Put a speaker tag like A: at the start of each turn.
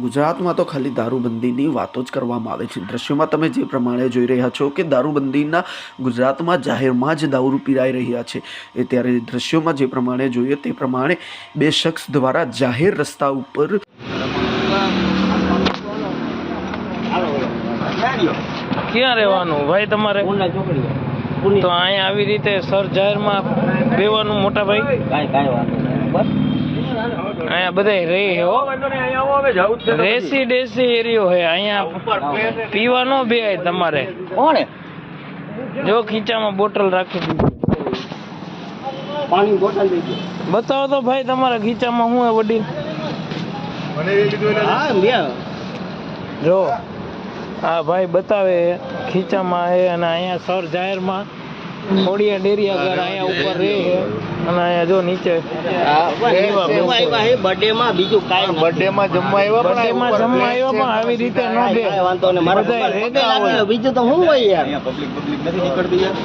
A: ગુજરાતમાં તો ખાલી દારૂબંધીની વાતો જ કરવામાં આવે છે. દ્રશ્યોમાં તમે જે પ્રમાણે જોઈ રહ્યા છો કે દારૂબંધીના ગુજરાતમાં જાહેરમાં જ દારૂ પીરાઈ રહ્યા છે. એ ત્યારે દ્રશ્યોમાં જે પ્રમાણે જોઈએ તે પ્રમાણે બે શખ્સ દ્વારા જાહેર રસ્તા ઉપર
B: ક્યાં રહેવાનું? ભાઈ તમારે? તો અહીંયા આવી રીતે સર જાહેરમાં બેવાનું મોટા ભાઈ? અહીંયા બધા રે હો. રેસી ડેસી એરિયો હે અહીંયા પીવા નો બે તમારે.
C: કોણે?
B: જો ખીચામાં બોટલ રાખી દીધી.
C: પાણી બોટલ
B: બતાવો તો ભાઈ તમારા ખીચામાં શું હે વડીલ જો હા ભાઈ બતાવે ખીચામાં હે અને અહીંયા સર જાહેરમાં ખોડિયા ડેરિયા ઘર અહીંયા ઉપર રે છે. અને જો નીચે
C: બર્થડે માં બીજું કાંઈ.
D: બર્થડે માં જમવા આવ્યા
B: birthday માં જમવા આવ્યો પણ આવી રીતે ન
C: દે વાંધો નહીં. મારા. બીજું તો શું હોય યાર.
D: પબ્લિક પબ્લિક નથી નીકળતી યાર.